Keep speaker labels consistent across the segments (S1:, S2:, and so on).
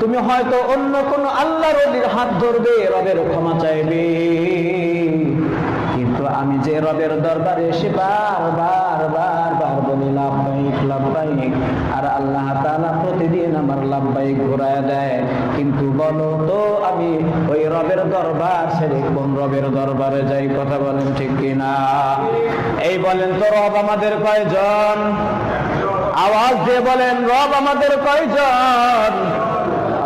S1: তুমি হয়তো অন্য কোন আল্লাহ রবির হাত ধরবে, রবের ক্ষমা চাইবে। কিন্তু আমি যে রবের দরবারে এসে বার বার বার বার বলি, লাভবাহিক লাভবাহিক। আর আল্লাহ তাআলা প্রতিদিন আমার লাভবাহিক ঘোরায় দেয়। কিন্তু বলো তো, আমি ওই রবের দরবার ছেড়ে কোন রবের দরবারে যাই, কথা বলেন ঠিক কিনা? এই বলেন তো, রব আমাদের কয়জন? আওয়াজ দিয়ে বলেন, রব আমাদের কয়জন?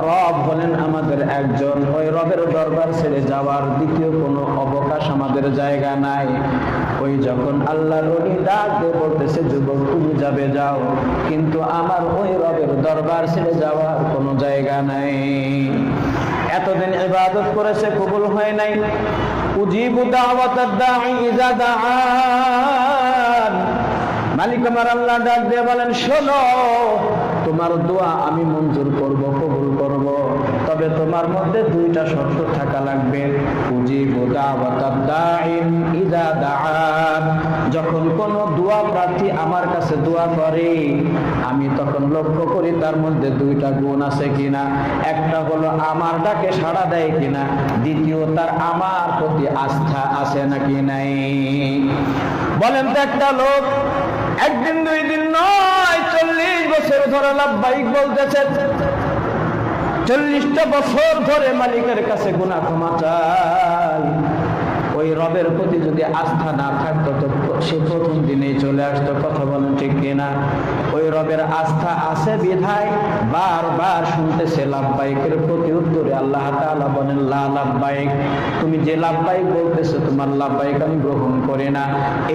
S1: রব হলেন আমাদের একজন। ওই রবের দরবার ছেড়ে যাওয়ার দ্বিতীয় কোনো অবকাশ আমাদের জায়গা নাই। ওই যখন আল্লাহ রবি ডাক দিয়ে বলতেছে, যুবক, তুমি যাবে, যাও। কিন্তু আমার ওই রবের দরবার ছেড়ে যাওয়ার কোনো জায়গা নাই। এতদিন ইবাদত করেছে, কবুল হয় নাই। উজিবু দাওয়াতাদ দাঈ ইজা দাআন মালিক আমার আল্লাহ ডাক দিয়ে বলেন, শোনো, তোমার দোয়া আমি মঞ্জুর করব, কবুল করব। তবে তোমার মধ্যে দুইটা শর্ত থাকা লাগবে। যখন কোন দোয়া প্রার্থী আমার কাছে দোয়া করে, আমি তখন লক্ষ্য করি তার মধ্যে দুইটা গুণ আছে কিনা। একটা হলো আমার ডাকে সাড়া দেয় কিনা। দ্বিতীয়, তার আমার প্রতি আস্থা আছে নাকি নাই। বলেন তো একটা লোক একদিন, দুই দিন নয়, চল্লিশ বছর ধরে লাভবাহিক বলতেছেন। চল্লিশটা বছর ধরে মালিকের কাছে গুণা ক্ষমা চাই রবের প্রতি যদি আস্থা না থাকতো, তো সে প্রথম দিনেই চলে আসতো। কথা বলেন ঠিক কিনা? ওই রবের আস্থা আছে বিধায় বারবার শুনতেছে লাভবাহিকের প্রতি উত্তরে আল্লাহ তাআলা বলেন লাভবাহিক তুমি যে লাভবাহিক বলতেছো, তোমার লাভবাহিক আমি গ্রহণ করি না।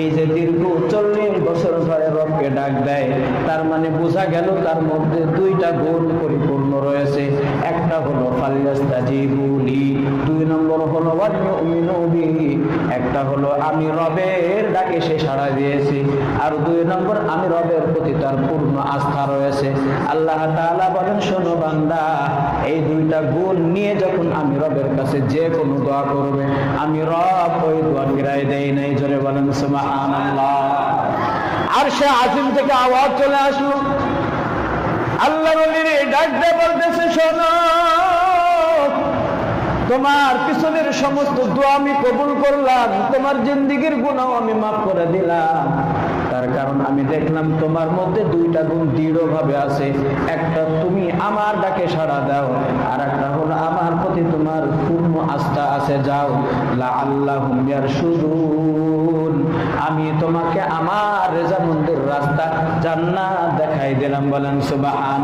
S1: এই যে দীর্ঘ চল্লিশ বছর ধরে রবকে ডাক দেয়, তার মানে বোঝা গেল তার মধ্যে দুইটা গুণ পরিপূর্ণ রয়েছে। একটা হলো ফালিয়াস্তাজিবুলি দুই নম্বর হলো একটা হলো আমি রবের ডাকে সে সাড়া দিয়েছি, আর দুই নম্বর আমি রবের প্রতি তার পূর্ণ আস্থা রয়েছে। আল্লাহ তাআলা বলেন, শোনো বান্দা, এই দুইটা গুণ নিয়ে যখন আমি রবের কাছে যে কোনো দোয়া করবে, আমি রব ওই দোয়া ফিরাই দেই নাই। জোরে বলেন, সুবহানাল্লাহ। আর সে আজিম থেকে আওয়াজ চলে আসলো। আল্লাহ নবীর ডাক দিয়ে বলতেছে, শোনো তোমার পিছনের সমস্ত দোয়া আমি কবুল করলাম, তোমার জিন্দিগির গুণাও আমি মাফ করে দিলাম। তার কারণ আমি দেখলাম তোমার মধ্যে দুইটা গুণ দৃঢ় ভাবে আছে। একটা তুমি আমার ডাকে সাড়া দাও আর একটা হলো আমার প্রতি তোমার পূর্ণ আস্থা আছে, যাও। আল্লাহ শুরুন আমি তোমাকে আমার রেজামন্দির রাস্তা জান্নাত দেখাই দিলাম, বলেন সুবহান